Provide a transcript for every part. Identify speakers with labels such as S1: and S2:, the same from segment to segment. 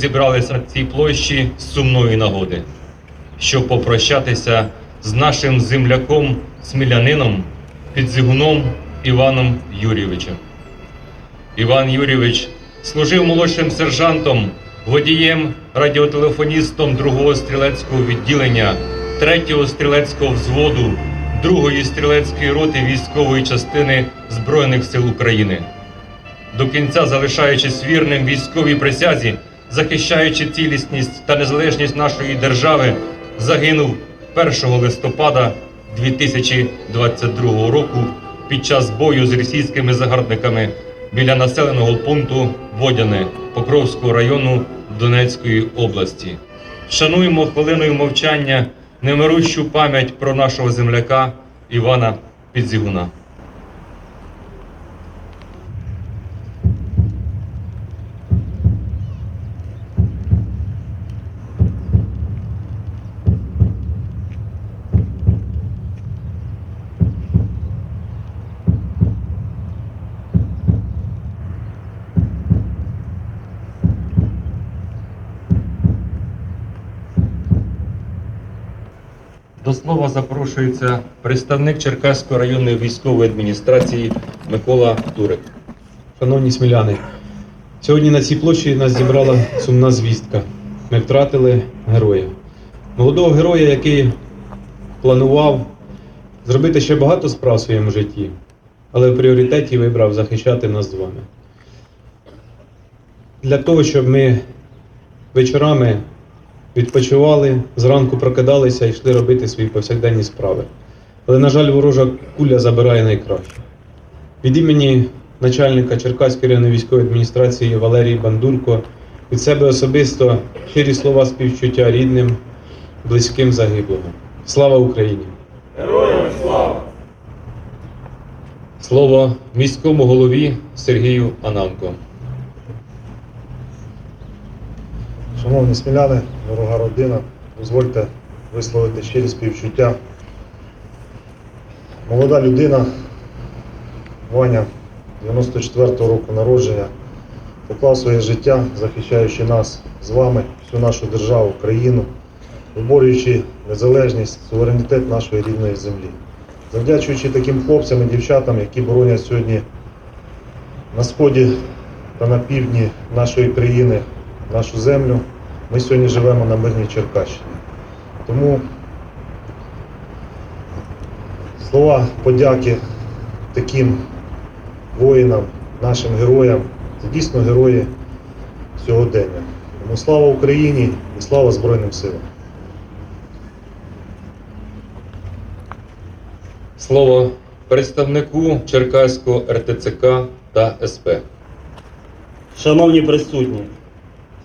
S1: зібралися на цій площі з сумної нагоди, щоб попрощатися з нашим земляком, смілянином, підзигуном Іваном Юрійовичем. Іван Юрійович служив молодшим сержантом, водієм, радіотелефоністом 2-го стрілецького відділення, 3-го стрілецького взводу, 2-ї стрілецької роти військової частини Збройних сил України. До кінця залишаючись вірним військовій присязі, захищаючи цілісність та незалежність нашої держави, загинув 1 листопада 2022 року під час бою з російськими загарбниками біля населеного пункту Водяне Покровського району Донецької області. Шануємо хвилиною мовчання немирущу пам'ять про нашого земляка Івана Підзігуна. До слова запрошується представник Черкаської районної військової адміністрації Микола Турик.
S2: Шановні сміляни, сьогодні на цій площі нас зібрала сумна звістка. Ми втратили героя. Молодого героя, який планував зробити ще багато справ в своєму житті, але в пріоритеті вибрав захищати нас з вами. Для того, щоб ми вечорами відпочивали, зранку прокидалися і йшли робити свої повсякденні справи. Але, на жаль, ворожа куля забирає найкраще. Від імені начальника Черкаської районної військової адміністрації Валерії Бандурко від себе особисто щирі слова співчуття рідним, близьким загиблого. Слава Україні! Героям слава!
S1: Слово міському голові Сергію Ананко.
S3: Шановні сміляни, дорога родина, дозвольте висловити щирі співчуття. Молода людина, Ваня, 94-го року народження, поклав своє життя, захищаючи нас з вами, всю нашу державу, країну, виборюючи незалежність, суверенітет нашої рідної землі. Завдячуючи таким хлопцям і дівчатам, які боронять сьогодні на сході та на півдні нашої країни нашу землю. Ми сьогодні живемо на мирній Черкащині. Тому слова подяки таким воїнам, нашим героям, це дійсно герої сьогодення. Тому слава Україні і слава Збройним силам.
S1: Слово представнику Черкаського РТЦК та СП.
S4: Шановні присутні,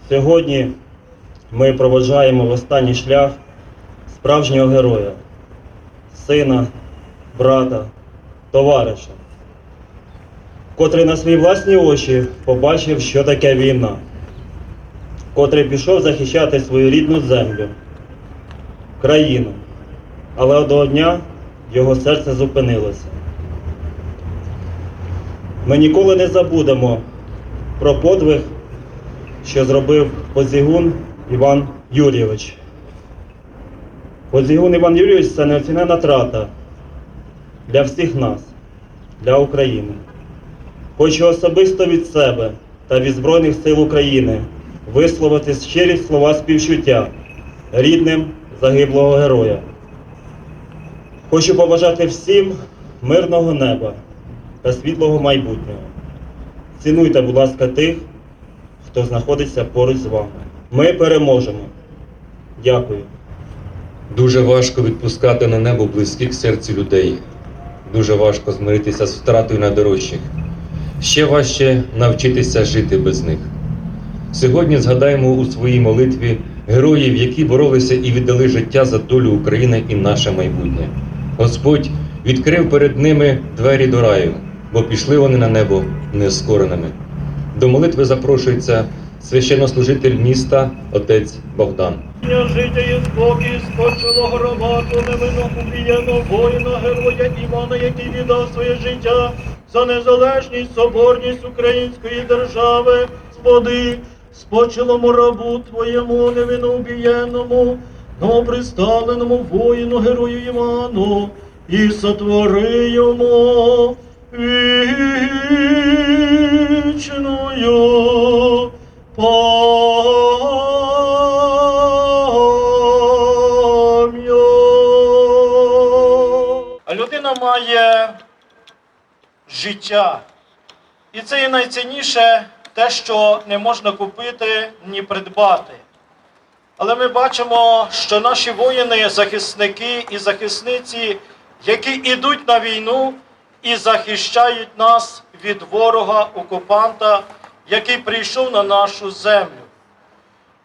S4: сьогодні ми проводжаємо в останній шлях справжнього героя, сина, брата, товариша, котрий на свої власні очі побачив, що таке війна, котрий пішов захищати свою рідну землю, країну, але одного дня його серце зупинилося. Ми ніколи не забудемо про подвиг, що зробив Позігун Іван Юрійович. Позігун Іван Юрійович це неоцінена трата для всіх нас, для України. Хочу особисто від себе та від Збройних сил України висловити щирі слова співчуття рідним загиблого героя. Хочу побажати всім мирного неба та світлого майбутнього. Цінуйте, будь ласка, тих, хто знаходиться поруч з вами. Ми переможемо. Дякую.
S1: Дуже важко відпускати на небо близьких серцю людей. Дуже важко змиритися з втратою найдорожчих. Ще важче навчитися жити без них. Сьогодні згадаємо у своїй молитві героїв, які боролися і віддали життя за долю України і наше майбутнє. Господь відкрив перед ними двері до раю, бо пішли вони на небо нескореними. До молитви запрошується священнослужитель міста отець Богдан.
S5: Життя і спокій скочило громаду, невинно убієно воїна, героя Івана, який віддав своє життя за незалежність, соборність української держави. Господи, спочилому рабу Твоєму невинноубієнному, новоприставленому воїну герою Івану, і сотвори йому вічною. А людина має життя. І це є найцінніше те, що не можна купити ні придбати. Але ми бачимо, що наші воїни, захисники і захисниці, які йдуть на війну і захищають нас від ворога окупанта, який прийшов на нашу землю.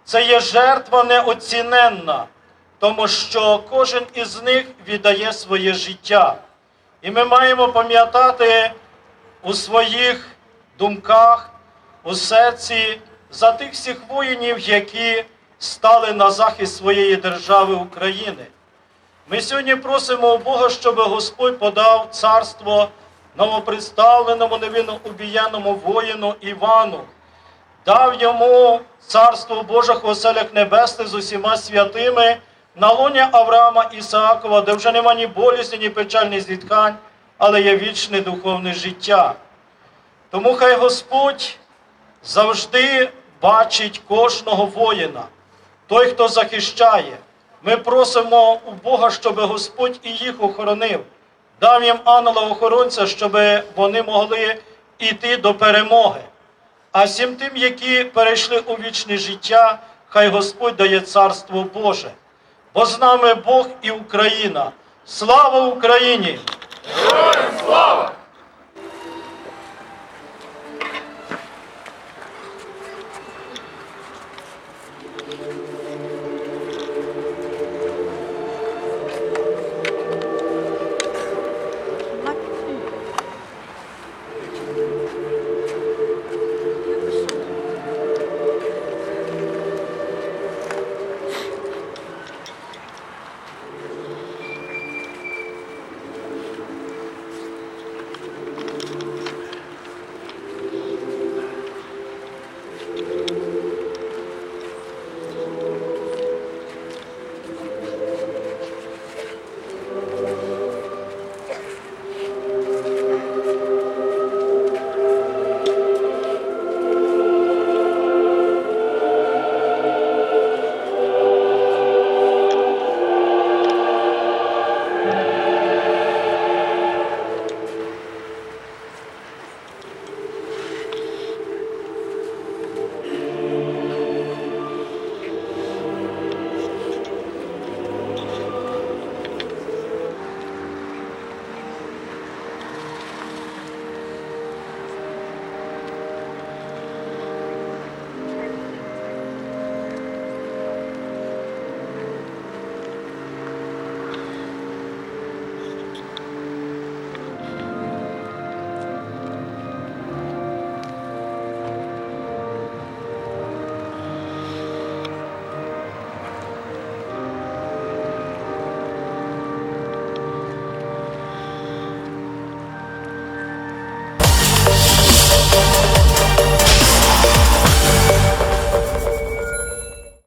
S5: Це є жертва неоціненна, тому що кожен із них віддає своє життя. І ми маємо пам'ятати у своїх думках, у серці за тих всіх воїнів, які стали на захист своєї держави України. Ми сьогодні просимо у Бога, щоб Господь подав царство новоприставленому невинно убіяному воїну Івану, дав йому царство Божих в оселях небесних з усіма святими на лоні Авраама Ісаакова, де вже нема ні болісні, ні печальних зіткань, але є вічне духовне життя. Тому хай Господь завжди бачить кожного воїна, той, хто захищає. Ми просимо у Бога, щоб Господь і їх охоронив, дав їм ангела-охоронця, щоб вони могли йти до перемоги. А всім тим, які перейшли у вічне життя, хай Господь дає царство Боже. Бо з нами Бог і Україна. Слава Україні!
S6: Героям слава!